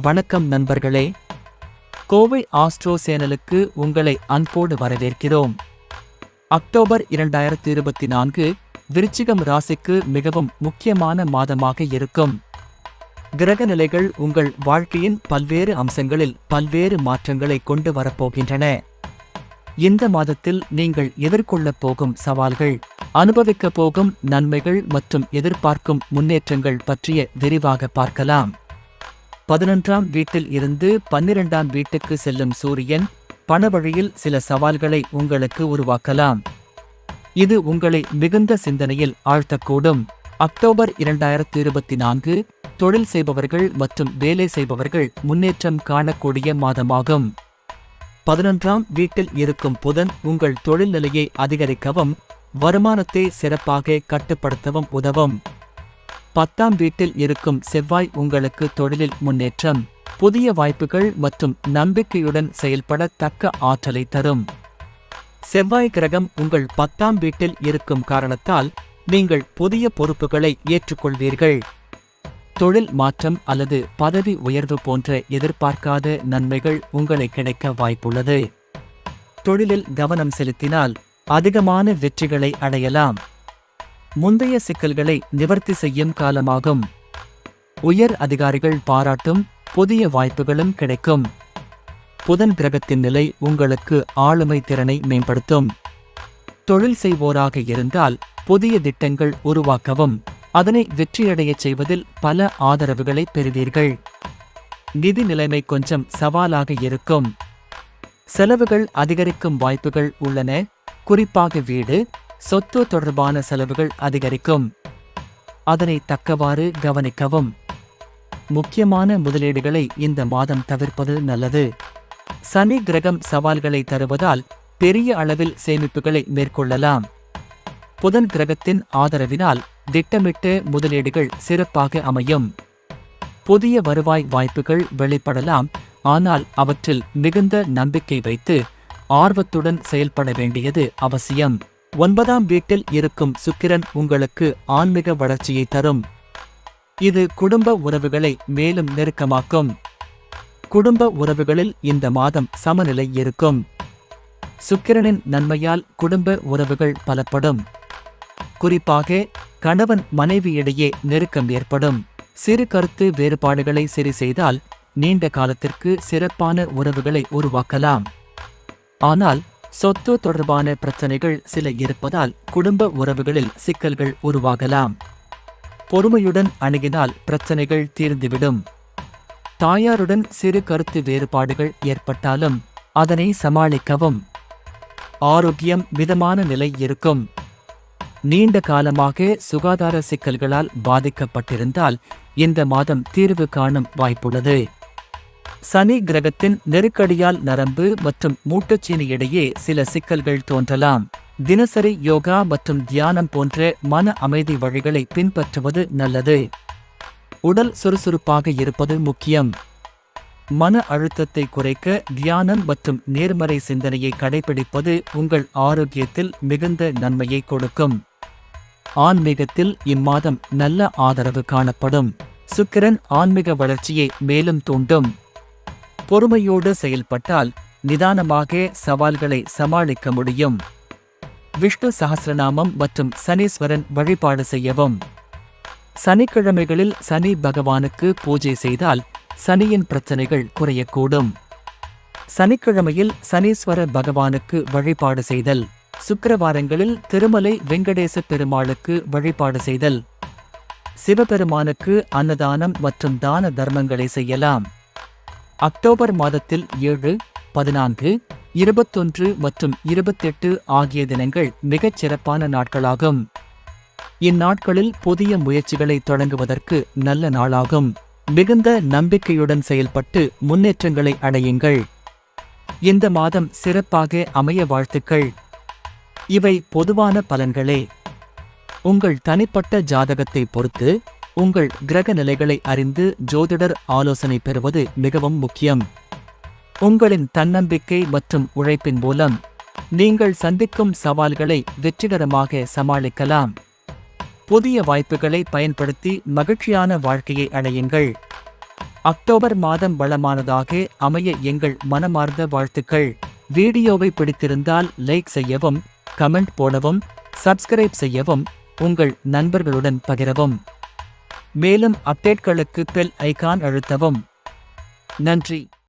வணக்கம் நண்பர்களே. கோவை ஆஸ்ட்ரோ சேனலுக்கு உங்களை அன்போடு வரவேற்கிறோம். அக்டோபர் இரண்டாயிரத்தி இருபத்தி நான்கு விருச்சிகம் ராசிக்கு மிகவும் முக்கியமான மாதமாக இருக்கும். கிரக நிலைகள் உங்கள் வாழ்க்கையின் பல்வேறு அம்சங்களில் பல்வேறு மாற்றங்களை கொண்டு வரப்போகின்றன. இந்த மாதத்தில் நீங்கள் எதிர்கொள்ளப் போகும் சவால்கள் அனுபவிக்கப் போகும் நன்மைகள் மற்றும் எதிர்பார்க்கும் முன்னேற்றங்கள் பற்றிய விரிவாக பார்க்கலாம். பதினொன்றாம் வீட்டில் இருந்து பன்னிரெண்டாம் வீட்டுக்கு செல்லும் சூரியன் பணவழியில் சில சவால்களை உங்களுக்கு உருவாக்கலாம். இது உங்களை மிகுந்த சிந்தனையில் ஆழ்த்தக்கூடும். அக்டோபர் இரண்டாயிரத்தி இருபத்தி நான்கு தொழில் செய்பவர்கள் மற்றும் வேலை செய்பவர்கள் முன்னேற்றம் காணக்கூடிய மாதமாகும். பதினொன்றாம் வீட்டில் இருக்கும் புதன் உங்கள் தொழில் நிலையை அதிகரிக்கவும் வருமானத்தை சிறப்பாக கட்டுப்படுத்தவும் உதவும். பத்தாம் வீட்டில் இருக்கும் செவ்வாய் உங்களுக்கு தொழிலில் முன்னேற்றம் புதிய வாய்ப்புகள் மற்றும் நம்பிக்கையுடன் செயல்பட தக்க ஆற்றலை தரும். செவ்வாய் கிரகம் உங்கள் பத்தாம் வீட்டில் இருக்கும் காரணத்தால் நீங்கள் புதிய பொறுப்புகளை ஏற்றுக்கொள்வீர்கள். தொழில் மாற்றம் அல்லது பதவி உயர்வு போன்ற எதிர்பார்க்காத நன்மைகள் உங்களை கிடைக்க வாய்ப்புள்ளது. தொழிலில் கவனம் செலுத்தினால் அதிகமான வெற்றிகளை அடையலாம். முந்தைய சிக்கல்களை நிவர்த்தி செய்யும் காலமாகும். உயர் அதிகாரிகள் பாராட்டும் புதிய வாய்ப்புகளும் கிடைக்கும். புதன் கிரகத்தின் நிலை உங்களுக்கு ஆளுமை திறனை மேம்படுத்தும். தொழில் செய்வோராக இருந்தால் புதிய திட்டங்கள் உருவாக்கவும் அதனை வெற்றியடையச் செய்வதில் பல ஆதரவுகளை பெறுவீர்கள். நிதி நிலைமை கொஞ்சம் சவாலாக இருக்கும். செலவுகள் அதிகரிக்கும் வாய்ப்புகள் உள்ளன. குறிப்பாக வீடு சொத்து தொடர்பான செலவுகள் அதிகரிக்கும். அதனை தக்கவாறு கவனிக்கவும். முக்கியமான முதலீடுகளை இந்த மாதம் தவிர்ப்பது நல்லது. சனி கிரகம் சவால்களை தருவதால் பெரிய அளவில் சேமிப்புகளை மேற்கொள்ளலாம். புதன் கிரகத்தின் ஆதரவினால் திட்டமிட்டு முதலீடுகள் சிறப்பாக அமையும். புதிய வருவாய் வாய்ப்புகள் வெளிப்படலாம். ஆனால் அவற்றில் மிகுந்த நம்பிக்கை வைத்து ஆர்வத்துடன் செயல்பட வேண்டியது அவசியம். ஒன்பதாம் வீட்டில் இருக்கும் சுக்கிரன் உங்களுக்கு ஆன்மீக வளர்ச்சியை தரும். இது குடும்ப உறவுகளை மேலும் நெருக்கமாக்கும். குடும்ப உறவுகளில் இந்த மாதம் சமநிலை இருக்கும். சுக்கிரனின் நன்மையால் குடும்ப உறவுகள் பலப்படும். குறிப்பாக கணவன் மனைவியிடையே நெருக்கம் ஏற்படும். சிறு கருத்து வேறுபாடுகளை சரி செய்தால் நீண்ட காலத்திற்கு சிறப்பான உறவுகளை உருவாக்கலாம். ஆனால் சொத்து தொடர்பான பிரச்சனைகள் சில இருப்பதால் குடும்ப உறவுகளில் சிக்கல்கள் உருவாகலாம். பொறுமையுடன் அணுகினால் பிரச்சனைகள் தீர்ந்துவிடும். தாயாருடன் சிறு கருத்து வேறுபாடுகள் ஏற்பட்டாலும் அதனை சமாளிக்கவும். ஆரோக்கியம் மிதமான நிலை இருக்கும். நீண்ட காலமாக சுகாதார சிக்கல்களால் பாதிக்கப்பட்டிருந்தால் இந்த மாதம் தீர்வு காணும் வாய்ப்புள்ளது. சனி கிரகத்தின் நெருக்கடியால் நரம்பு மற்றும் மூட்டுச்சீனி இடையே சில சிக்கல்கள் தோன்றலாம். தினசரி யோகா மற்றும் தியானம் போன்ற மன அமைதி வழிகளை பின்பற்றுவது நல்லது. உடல் சுறுசுறுப்பாக இருப்பது முக்கியம். மன அழுத்தத்தை குறைக்க தியானம் மற்றும் நேர்மறை சிந்தனையை கடைபிடிப்பது உங்கள் ஆரோக்கியத்தில் மிகுந்த நன்மையை கொடுக்கும். ஆன்மீகத்தில் இம்மாதம் நல்ல ஆதரவு காணப்படும். சுக்கிரன் ஆன்மீக வளர்ச்சியை மேலும் தூண்டும். பொறுமையோடு செயல்பட்டால் நிதானமாக சவால்களை சமாளிக்க முடியும். விஷ்ணு சகசிரநாமம் மற்றும் சனீஸ்வரன் வழிபாடு செய்யவும். சனிக்கிழமைகளில் சனி பகவானுக்கு பூஜை செய்தால் சனியின் பிரச்சனைகள் குறையக்கூடும். சனிக்கிழமையில் சனீஸ்வர பகவானுக்கு வழிபாடு செய்தல். சுக்கரவாரங்களில் திருமலை வெங்கடேச பெருமாளுக்கு வழிபாடு செய்தல். சிவபெருமானுக்கு அன்னதானம் மற்றும் தான தர்மங்களை செய்யலாம். அக்டோபர் மாதத்தில் ஏழு பதினான்கு இருபத்தொன்று மற்றும் இருபத்தெட்டு ஆகிய தினங்கள் மிகச் சிறப்பான நாட்களாகும். இந்நாட்களில் புதிய முயற்சிகளை தொடங்குவதற்கு நல்ல நாளாகும். மிகுந்த நம்பிக்கையுடன் செயல்பட்டு முன்னேற்றங்களை அடையுங்கள். இந்த மாதம் சிறப்பாக அமைய வாழ்த்துக்கள். இவை பொதுவான பலன்களே. உங்கள் தனிப்பட்ட ஜாதகத்தை பொறுத்து உங்கள் கிரக நிலைகளை அறிந்து ஜோதிடர் ஆலோசனை பெறுவது மிகவும் முக்கியம். உங்களின் தன்னம்பிக்கை மற்றும் உழைப்பின் மூலம் நீங்கள் சந்திக்கும் சவால்களை வெற்றிகரமாக சமாளிக்கலாம். புதிய வாய்ப்புகளை பயன்படுத்தி மகிழ்ச்சியான வாழ்க்கையை அடையுங்கள். அக்டோபர் மாதம் வளமானதாக அமைய எங்கள் மனமார்ந்த வாழ்த்துக்கள். வீடியோவை பிடித்திருந்தால் லைக் செய்யவும் கமெண்ட் போடவும் சப்ஸ்கிரைப் செய்யவும் உங்கள் நண்பர்களுடன் பகிரவும். மேலும் அப்டேட்களுக்கு பெல் ஐகான் அழுத்தவும். நன்றி.